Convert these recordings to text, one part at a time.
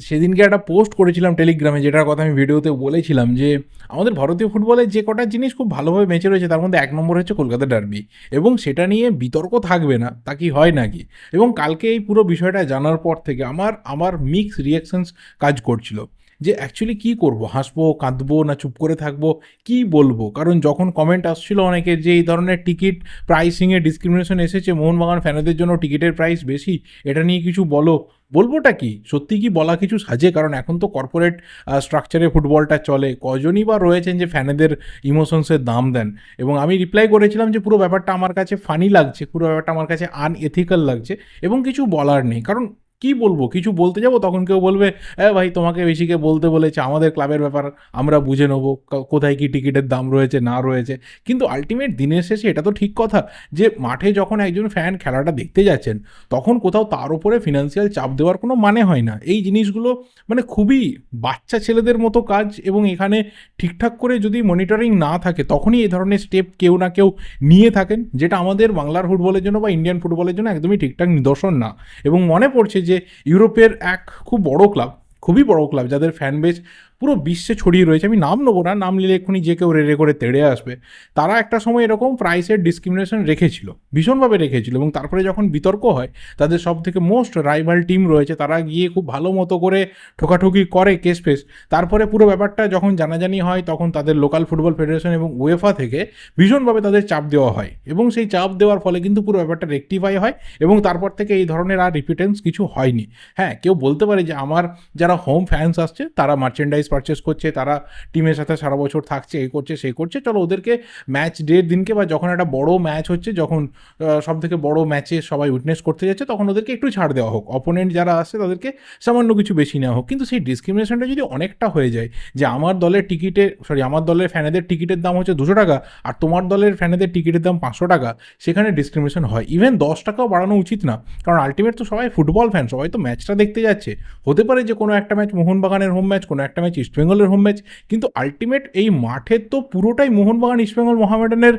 সেদিনকে একটা পোস্ট করেছিলাম টেলিগ্রামে যেটার কথা আমি ভিডিওতে বলেছিলাম যে, আমাদের ভারতীয় ফুটবলে যে কটা জিনিস খুব ভালোভাবে বেঁচে রয়েছে তার মধ্যে এক নম্বর হচ্ছে কলকাতা ডার্বি এবং সেটা নিয়ে বিতর্ক থাকবে না, তা কি হয় নাকি? এবং কালকে এই পুরো বিষয়টা জানার পর থেকে আমার আমার মিক্স রিয়াকশনস কাজ করছিল। যে অ্যাকচুয়ালি কী করব? হাসবো, কাঁদবো না চুপ করে থাকব? কি বলব? কারণ যখন কমেন্ট আসছিল অনেকে যে এই ধরনের টিকিট প্রাইসিংয়ে ডিসক্রিমিনেশন এসেছে, মোহনবাগান ফ্যানেদের জন্য টিকিটের প্রাইস বেশি, এটা নিয়ে কিছু বলো। বলবোটা কি? সত্যি কি বলা কিছু সাজে? কারণ এখন তো কর্পোরেট স্ট্রাকচারে ফুটবলটা চলে। কজনই বা রয়েছেন যে ফ্যানেদের ইমোশনসের দাম দেন? এবং আমি রিপ্লাই করেছিলাম যে পুরো ব্যাপারটা আমার কাছে ফানি লাগছে, পুরো ব্যাপারটা আমার কাছে আনএথিক্যাল লাগছে, এবং কিছু বলার নেই। কারণ কি বলব? কিছু বলতে যাব? তখন কেউ বলবে হ্যাঁ ভাই, তোমাকে বেশিকে বলতে বলেছে, আমাদের ক্লাবের ব্যাপার আমরা বুঝে নেব কোথায় কি টিকিটের দাম রয়েছে, না রয়েছে। কিন্তু আলটিমেট দিনের শেষে এটা তো ঠিক কথা যে, মাঠে যখন একজন ফ্যান খেলাটা দেখতে যাচ্ছেন, তখন কোথাও তার উপরে ফিনান্সিয়াল চাপ দেওয়ার কোনো মানে হয় না। এই জিনিসগুলো মানে খুবই বাচ্চা ছেলেদের মতো কাজ এবং এখানে ঠিকঠাক করে যদি মনিটরিং না থাকে, তখনই এই ধরনের স্টেপ কেউ না কেউ নিয়ে থাকেন, যেটা আমাদের বাংলার ফুটবলের জন্য বা ইন্ডিয়ান ফুটবলের জন্য একদমই ঠিকঠাক নিদর্শন না। এবং মনে পড়ছে যে ইউরোপের এক খুব বড় ক্লাব খুবই বড় ক্লাব যাদের ফ্যান বেস পুরো বিশ্বে ছড়িয়ে রয়েছে। আমি নাম নেব না, নাম নিলে এক্ষুনি যে কেউ রেড়ে করে তেড়ে আসবে। তারা একটা সময় এরকম প্রাইসের ডিসক্রিমিনেশন রেখেছিল, ভীষণভাবে রেখেছিল এবং তারপরে যখন বিতর্ক হয়, তাদের সব থেকে মোস্ট রাইভাল টিম রয়েছে, তারা গিয়ে খুব ভালো মতো করে ঠোকাঠুকি করে কেস ফেস তারপরে পুরো ব্যাপারটা যখন জানাজানি হয়, তখন তাদের লোকাল ফুটবল ফেডারেশন এবং ওয়েফা থেকে ভীষণভাবে তাদের চাপ দেওয়া হয় এবং সেই চাপ দেওয়ার ফলে কিন্তু পুরো ব্যাপারটা রেকটিফাই হয় এবং তারপর থেকে এই ধরনের আর রিপিটেন্স কিছু হয়নি। হ্যাঁ কেউ বলতে পারে যে আমার যারা হোম ফ্যান্স আসছে, তারা মার্চেন্ডাইজ পারচেস করছে, তারা টিমের সাথে সারা বছর থাকছে এই করছে, সেই করছে। চলো ওদেরকে ম্যাচ ডের দিনকে বা যখন একটা বড় ম্যাচ হচ্ছে, যখন সব থেকে বড় ম্যাচে সবাই উইটনেস করতে যাচ্ছে, তখন ওদেরকে একটু ছাড় দেওয়া হোক। অপোনেন্ট যারা আসছে, তাদেরকে সামান্য কিছু বেশি নেওয়া হোক। কিন্তু সেই ডিসক্রিমিনেশনটা যদি অনেকটা হয়ে যায়, যে আমার দলের টিকিটে সরি আমার দলের ফ্যানেদের টিকিটের দাম হচ্ছে দুশো টাকা, আর তোমার দলের ফ্যানেদের টিকিটের দাম পাঁচশো টাকা, সেখানে ডিসক্রিমিনেশন হয়। ইভেন দশ টাকাও বাড়ানো উচিত না। কারণ আলটিমেট তো সবাই ফুটবল ফ্যান সবাই তো ম্যাচটা দেখতে যাচ্ছে। হতে পারে যে কোনো একটা ম্যাচ মোহনবাগানের হোম ম্যাচ কোনো একটা ম্যাচ ইস্টবেঙ্গলের হোম ম্যাচ কিন্তু আলটিমেট এই মাঠের তো পুরোটাই মোহনবাগান ইস্টবেঙ্গল মহামেডানের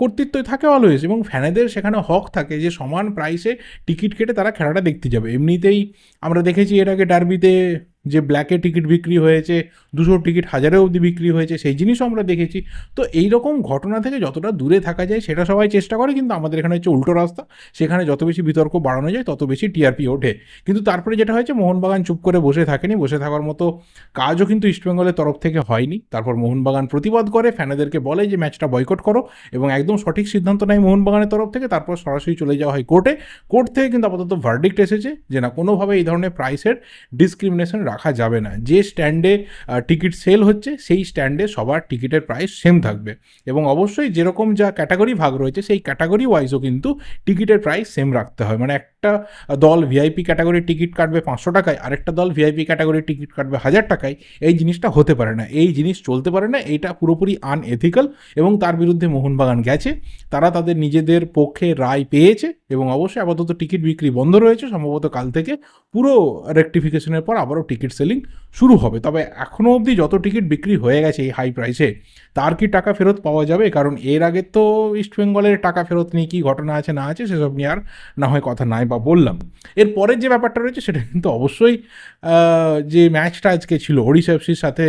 কর্তৃত্বই থাকে অলওয়েজ এবং ফ্যানেদের সেখানে হক থাকে যে সমান প্রাইসে টিকিট কেটে তারা খেলাটা দেখতে যাবে। এমনিতেই আমরা দেখেছি এর আগে ডার্বিতে যে ব্ল্যাকে টিকিট বিক্রি হয়েছে, দুশো টিকিট হাজারে অবধি বিক্রি হয়েছে, সেই জিনিসও আমরা দেখেছি। তো এই রকম ঘটনা থেকে যতটা দূরে থাকা যায়, সেটা সবাই চেষ্টা করে, কিন্তু আমাদের এখানে হচ্ছে উল্টো রাস্তা। সেখানে যত বেশি বিতর্ক বাড়ানো যায়, তত বেশি টিআরপি ওঠে। কিন্তু তারপরে যেটা হয়েছে, মোহনবাগান চুপ করে বসে থাকেনি। বসে থাকার মতো কাজও কিন্তু ইস্টবেঙ্গলের তরফ থেকে হয়নি। তারপর মোহনবাগান প্রতিবাদ করে, ফ্যানেদেরকে বলে যে ম্যাচটা বয়কট করো। এবং একদম সঠিক সিদ্ধান্ত নেয় মোহনবাগানের তরফ থেকে। তারপর সরাসরি চলে যাওয়া হয় কোর্টে কোর্ট থেকে কিন্তু আপাতত ভার্ডিক্ট এসেছে যে, না, কোনোভাবে এই ধরনের প্রাইসের ডিসক্রিমিনেশন রাখা যাবে না। যে স্ট্যান্ডে টিকিট সেল হচ্ছে, সেই স্ট্যান্ডে সবার টিকিটের প্রাইস সেম থাকবে। এবং অবশ্যই যেরকম যা ক্যাটাগরি ভাগ রয়েছে, সেই ক্যাটাগরি ওয়াইজও কিন্তু টিকিটের প্রাইস সেম রাখতে হয়। মানে একটা দল ভিআইপি ক্যাটাগরির টিকিট কাটবে পাঁচশো টাকায়, আরেকটা দল ভিআইপি ক্যাটাগরির টিকিট কাটবে হাজার টাকায়, এই জিনিসটা হতে পারে না। এই জিনিস চলতে পারে না, এটা পুরোপুরি আনএথিক্যাল এবং তার বিরুদ্ধে মোহনবাগান গেছে। তারা তাদের নিজেদের পক্ষে রায় পেয়েছে এবং অবশ্যই আপাতত টিকিট বিক্রি বন্ধ রয়েছে। সম্ভবত কাল থেকে পুরো রেকটিফিকেশনের পর আবারও টিকিট সেলিং শুরু হবে। তবে এখনও অবধি যত টিকিট বিক্রি হয়ে গেছে এই হাই প্রাইসে তার কি টাকা ফেরত পাওয়া যাবে? কারণ এর আগে তো ইস্টবেঙ্গলের টাকা ফেরত নিয়ে কী ঘটনা আছে, না আছে, সেসব নিয়ে আর না হয় কথা নাই বা বললাম। এর পরের যে ব্যাপারটা রয়েছে, সেটা কিন্তু অবশ্যই যে ম্যাচটা আজকে ছিল ওড়িশা এফসির সাথে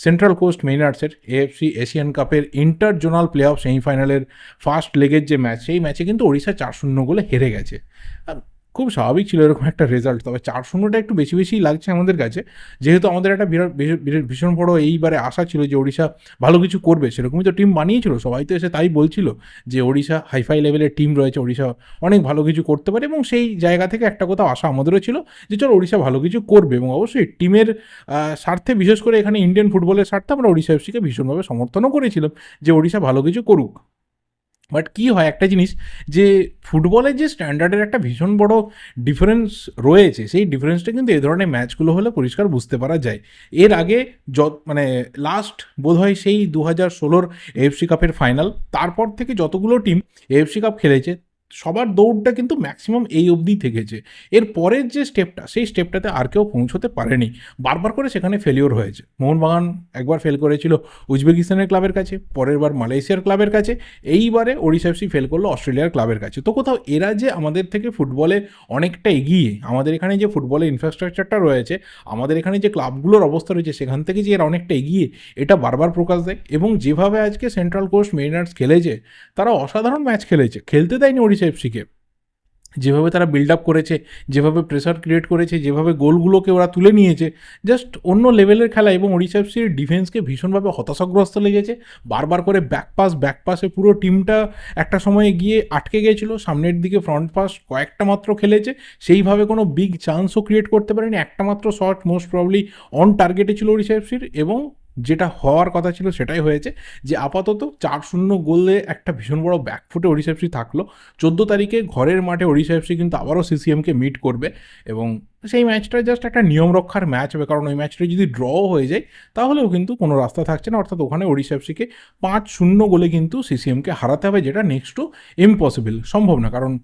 সেন্ট্রাল কোস্ট মেইনার্সের এএফসি এশিয়ান কাপের ইন্টার জোনাল প্লে অফ সেমিফাইনালের ফার্স্ট লেগের যে ম্যাচ সেই ম্যাচে কিন্তু ওড়িশা চার শূন্য গোলে হেরে গেছে। খুব স্বাভাবিক ছিল এরকম একটা রেজাল্ট তবে চার শূন্যটা একটু বেশি বেশি লাগছে আমাদের কাছে। যেহেতু আমাদের একটা বিরাট ভীষণ বড় এইবারে আশা ছিল যে ওড়িশা ভালো কিছু করবে, সেরকমই তো টিম বানিয়েছিল। সবাই তো এসে তাই বলছিল যে ওড়িশা হাইফাই লেভেলের টিম রয়েছে, ওড়িশা অনেক ভালো কিছু করতে পারে এবং সেই জায়গা থেকে একটা কোথাও আশা আমাদেরও ছিল যে চলো ওড়িশা ভালো কিছু করবে এবং অবশ্যই টিমের স্বার্থে বিশেষ করে এখানে ইন্ডিয়ান ফুটবলের স্বার্থে আমরা ওড়িশা এফসিকে ভীষণভাবে সমর্থনও করেছিলাম যে ওড়িশা ভালো কিছু করুক। বাট কী হয় একটা জিনিস যে ফুটবলের যে স্ট্যান্ডার্ডের একটা ভীষণ বড় ডিফারেন্স রয়েছে, সেই ডিফারেন্সটা কিন্তু এই ধরনের ম্যাচগুলো হলে পরিষ্কার বুঝতে পারা যায়। এর আগে য মানে লাস্ট বোধহয় সেই দু হাজার ষোলোর এএফসি কাপের ফাইনাল তারপর থেকে যতগুলো টিম এএফসি কাপ খেলেছে সবার দৌড়টা কিন্তু ম্যাক্সিমাম এই অবধি থেকেছে। এর পরের যে স্টেপটা সেই স্টেপটাতে আর কেউ পৌঁছতে পারেনি। বারবার করে সেখানে ফেলিওর হয়েছে। মোহনবাগান একবার ফেল করেছিল উজবেকিস্তানের ক্লাবের কাছে, পরের বার মালয়েশিয়ার ক্লাবের কাছে। এইবারে ওড়িশা এফসি ফেল করল অস্ট্রেলিয়ার ক্লাবের কাছে। তো কোথাও এরা যে আমাদের থেকে ফুটবলে অনেকটা এগিয়ে, আমাদের এখানে যে ফুটবলের ইনফ্রাস্ট্রাকচারটা রয়েছে, আমাদের এখানে যে ক্লাবগুলোর অবস্থা রয়েছে, সেখান থেকে যে এরা অনেকটা এগিয়ে, এটা বারবার প্রকাশ দেয়। এবং যেভাবে আজকে সেন্ট্রাল কোস্ট মেরিনার্স খেলেছে, তারা অসাধারণ ম্যাচ খেলেছে। খেলতে দেয়নি ওড়িশা এফসিকে যেভাবে তারা বিল্ড আপ করেছে, যেভাবে প্রেসার ক্রিয়েট করেছে, যেভাবে গোলগুলোকে ওরা তুলে নিয়েছে জাস্ট অন্য লেভেলের খেলা এবং ওড়িশা এফসির ডিফেন্সকে ভীষণভাবে হতাশাগ্রস্ত লেগেছে। বারবার করে ব্যাক পাস ব্যাক পাসে পুরো টিমটা একটা সময়ে গিয়ে আটকে গিয়েছিল সামনের দিকে ফ্রন্ট পাস কয়েকটা মাত্র খেলেছে, সেইভাবে কোনো বিগ চান্সও ক্রিয়েট করতে পারেনি। একটা মাত্র শট মোস্ট প্রবলি অন টার্গেটে ছিল ওড়িশা এফসির এবং যেটা হওয়ার কথা ছিল সেটাই হয়েছে যে আপাতত চার শূন্য গোলে একটা ভীষণ বড় ব্যাকফুটে ওড়িশা এফসি থাকল। চোদ্দ তারিখে ঘরের মাঠে ওড়িশা এফসি কিন্তু আবারও সিসিএমকে মিট করবে এবং সেই ম্যাচটা জাস্ট একটা নিয়ম রক্ষার ম্যাচ হবে। কারণ ওই ম্যাচটা যদি ড্র হয়ে যায়, তাহলেও কিন্তু কোনো রাস্তা থাকছে না। অর্থাৎ ওখানে ওড়িশা এফসিকে পাঁচ শূন্য গোলে কিন্তু সিসিএমকে হারাতে হবে, যেটা নেক্সট টু ইম্পসিবল সম্ভব না। কারণ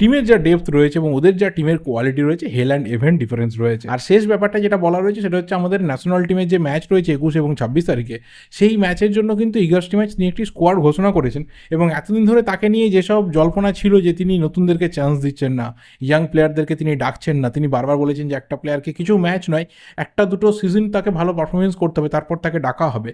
টিমের যা ডেপথ রয়েছে এবং ওদের যা টিমের কোয়ালিটি রয়েছে হেল অ্যান্ড ইভেন্ট ডিফারেন্স রয়েছে। আর শেষ ব্যাপারটা যেটা বলা রয়েছে, সেটা হচ্ছে আমাদের ন্যাশনাল টিমের যে ম্যাচ রয়েছে একুশ এবং ছাব্বিশ তারিখে, সেই ম্যাচের জন্য কিন্তু ইগার্স ম্যাচ নিয়ে একটি স্কোয়াড ঘোষণা করেছেন এবং এতদিন ধরে তাকে নিয়ে যেসব জল্পনা ছিল যে তিনি নতুনদেরকে চান্স দিচ্ছেন না ইয়াং প্লেয়ারদেরকে তিনি ডাকছেন না, তিনি বারবার বলেছেন যে একটা প্লেয়ারকে কিছু ম্যাচ নয়, একটা দুটো সিজন তাকে ভালো পারফরমেন্স করতে হবে, তারপর তাকে ডাকা হবে।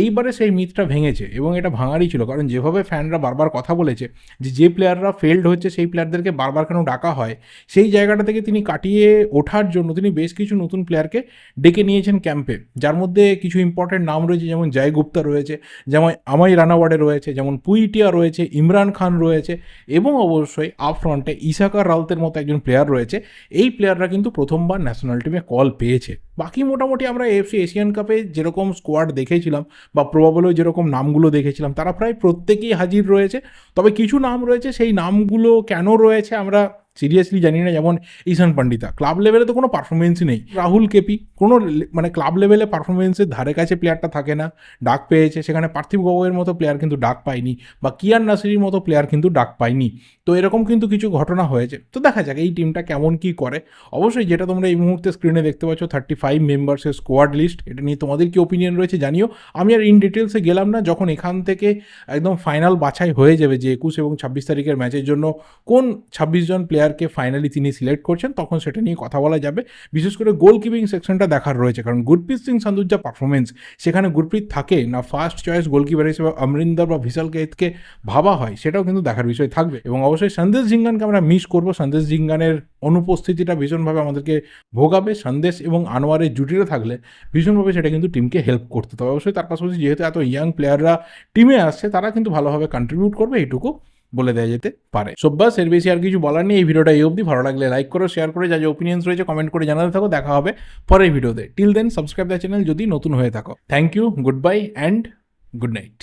এইবারে সেই মিথটা ভেঙেছে এবং এটা ভাঙারই ছিল, কারণ যেভাবে ফ্যানরা বারবার কথা বলেছে যে যে প্লেয়াররা ফেল্ড হচ্ছে, সেই প্লেয়ারদেরকে বারবার কেন ডাকা হয়? সেই জায়গাটা থেকে তিনি কাটিয়ে ওঠার জন্য তিনি বেশ কিছু নতুন প্লেয়ারকে ডেকে নিয়েছেন ক্যাম্পে যার মধ্যে কিছু ইম্পর্টেন্ট নাম রয়েছে, যেমন জয় গুপ্তা রয়েছে, যেমন আমাই রানাওয়াডে রয়েছে, যেমন পুইটিয়া রয়েছে, ইমরান খান রয়েছে, এবং অবশ্যই আপ ফ্রন্টে ইসাকার রাউতের মতো একজন প্লেয়ার রয়েছে। এই প্লেয়াররা কিন্তু প্রথমবার ন্যাশনাল টিমে কল পেয়েছে। বাকি মোটামুটি আমরা এফসি এশিয়ান কাপে যেরকম স্কোয়াড দেখেছিলাম বা প্রবাবলেও যেরকম নামগুলো দেখেছিলাম, তারা প্রায় প্রত্যেকেই হাজির রয়েছে। তবে কিছু নাম রয়েছে, সেই নামগুলো কেন রয়েছে আমরা সিরিয়াসলি জানি না, যেমন ঈশান পান্ডিতা ক্লাব লেভেলে তো কোনো পারফরমেন্সই নেই। রাহুল কেপি কোনো মানে ক্লাব লেভেলে পারফরমেন্সের ধারে কাছে প্লেয়ারটা থাকে না, ডাক পেয়েছে। সেখানে পার্থিব গগৈয়ের মতো প্লেয়ার কিন্তু ডাক পায়নি বা কিয়ান নাসিরির মতো প্লেয়ার কিন্তু ডাক পায়নি। তো এরকম কিন্তু কিছু ঘটনা হয়েছে। তো দেখা যাক এই টিমটা কেমন কি করে। অবশ্যই যেটা তোমরা এই মুহূর্তে স্ক্রিনে দেখতে পাচ্ছ থার্টি ফাইভ মেম্বার্সের স্কোয়াড লিস্ট এটা নিয়ে তোমাদের কি ওপিনিয়ন রয়েছে জানিও। আমি আর ইন ডিটেলসে গেলাম না, যখন এখান থেকে একদম ফাইনাল বাছাই হয়ে যাবে যে একুশ এবং ছাব্বিশ তারিখের ম্যাচের জন্য কোন ছাব্বিশ জন প্লেয়ারকে ফাইনালি তিনি সিলেক্ট করছেন, তখন সেটা নিয়ে কথা বলা যাবে। বিশেষ করে গোল কিপিং সেকশনটা দেখার রয়েছে, কারণ গুরপ্রীত সিং সান্ধুর যা পারফরমেন্স সেখানে গুরপ্রীত থাকে, না ফার্স্ট চয়েস গোলকিপার হিসেবে অমরিন্দর বা ভিশাল কেতকে ভাবা হয়, সেটাও কিন্তু দেখার বিষয় থাকবে। এবং অবশ্যই সন্দেশ জিঙ্গানকে আমরা মিস করব। সন্দেশ জিঙ্গানের অনুপস্থিতিটা ভীষণভাবে আমাদেরকে ভোগাবে। সন্দেশ এবং আনোয়ারের জুটিতে থাকলে ভীষণভাবে সেটা কিন্তু টিমকে হেল্প করতে। তবে অবশ্যই তার পাশাপাশি যেহেতু এত ইয়াং প্লেয়াররা টিমে আসছে, তারা কিন্তু ভালোভাবে কন্ট্রিবিউট করবে, এইটুকু। বলে দেওয়া যেতে পারে। সব্বাস, এর বেশি আর কিছু বলার নেই। এই ভিডিওটা এই অবধি। ভালো লাগলে লাইক করো শেয়ার করে। যা যা ওপিনিয়ন্স রয়েছে কমেন্ট করে জানাতে থাকো। দেখা হবে পরের ভিডিওতে। Till then subscribe the channel যদি নতুন হয়ে থাকো। Thank you goodbye and good night